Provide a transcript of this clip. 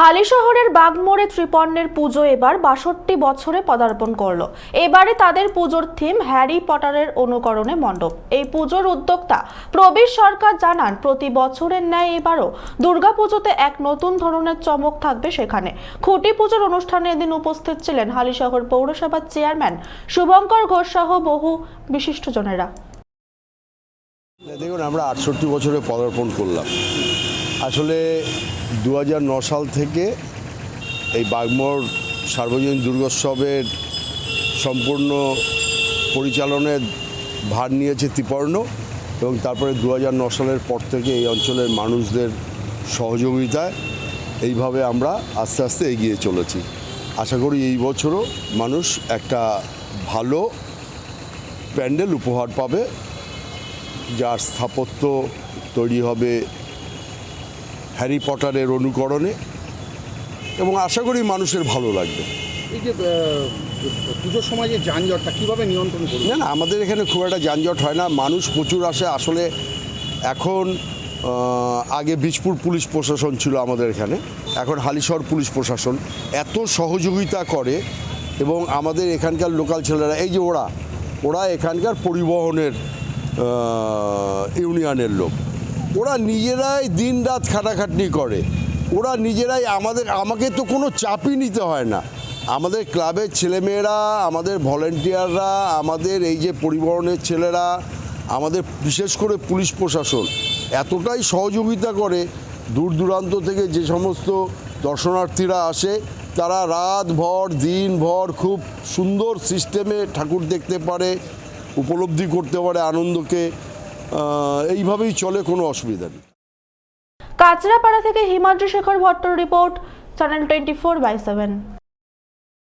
হালি শহরের বাগমোড়ে ত্রিপর্ণের পুজো এবার বাষট্টি বছরে পদার্পণ করল। এবারে তাদের পুজোর থিম হ্যারি পটারের অনুকরণে মণ্ডপ। এই পুজোর উদ্যোক্তা প্রবীর সরকার জানান, প্রতি বছরের ন্যায় এবারও দুর্গাপুজোতে এক নতুন ধরনের চমক থাকবে সেখানে। খুঁটি পুজোর অনুষ্ঠানে এদিন উপস্থিত ছিলেন হালিশহর পৌরসভার চেয়ারম্যান শুভঙ্কর ঘোষ সহ বহু বিশিষ্টজনেরা। দেখুন, আমরা আটষট্টি বছরে পদার্পণ করলাম। আসলে দু সাল থেকে এই বাগমোর সার্বজনীন দুর্গোৎসবের সম্পূর্ণ পরিচালনের ভার নিয়েছে ত্রিপর্ণ এবং তারপরে দু সালের পর থেকে এই অঞ্চলের মানুষদের সহযোগিতায় এইভাবে আমরা আস্তে আস্তে এগিয়ে চলেছি। আশা করি এই বছরও মানুষ একটা ভালো প্যান্ডেল উপহার পাবে, যার স্থাপত্য তৈরি হবে হ্যারি পটারের অনুকরণে এবং আশা করি মানুষের ভালো লাগবে। এই যে পুজোর সময় যে যানজটটা কীভাবে নিয়ন্ত্রণ করবে না না আমাদের এখানে খুব একটা যানজট হয় না। মানুষ প্রচুর আসে। আসলে এখন আগে বীজপুর পুলিশ প্রশাসন ছিল আমাদের এখানে। এখন হালিশহর পুলিশ প্রশাসন এত সহযোগিতা করে এবং আমাদের এখানকার লোকাল ছেলেরা এই যে ওরা ওরা এখানকার পরিবহনের ইউনিয়নের লোক। ওরা নিজেরাই দিন রাত খাটাখাটনি করে। ওরা নিজেরাই আমাদের, আমাকে তো কোনো চাপই নিতে হয় না। আমাদের ক্লাবের ছেলেমেয়েরা, আমাদের ভলেন্টিয়াররা, আমাদের এই যে পরিবহনের ছেলেরা, আমাদের বিশেষ করে পুলিশ প্রশাসন এতটাই সহযোগিতা করে, দূর দূরান্ত থেকে যে সমস্ত দর্শনার্থীরা আসে, তারা রাত ভর দিন ভর খুব সুন্দর সিস্টেমে ঠাকুর দেখতে পারে, উপলব্ধি করতে পারে আনন্দকে। এইভাবেই চলে, কোনো অসুবিধা নেই। কাঁচরাপাড়া থেকে Himadri Shekhar Bhattar report channel twenty four by seven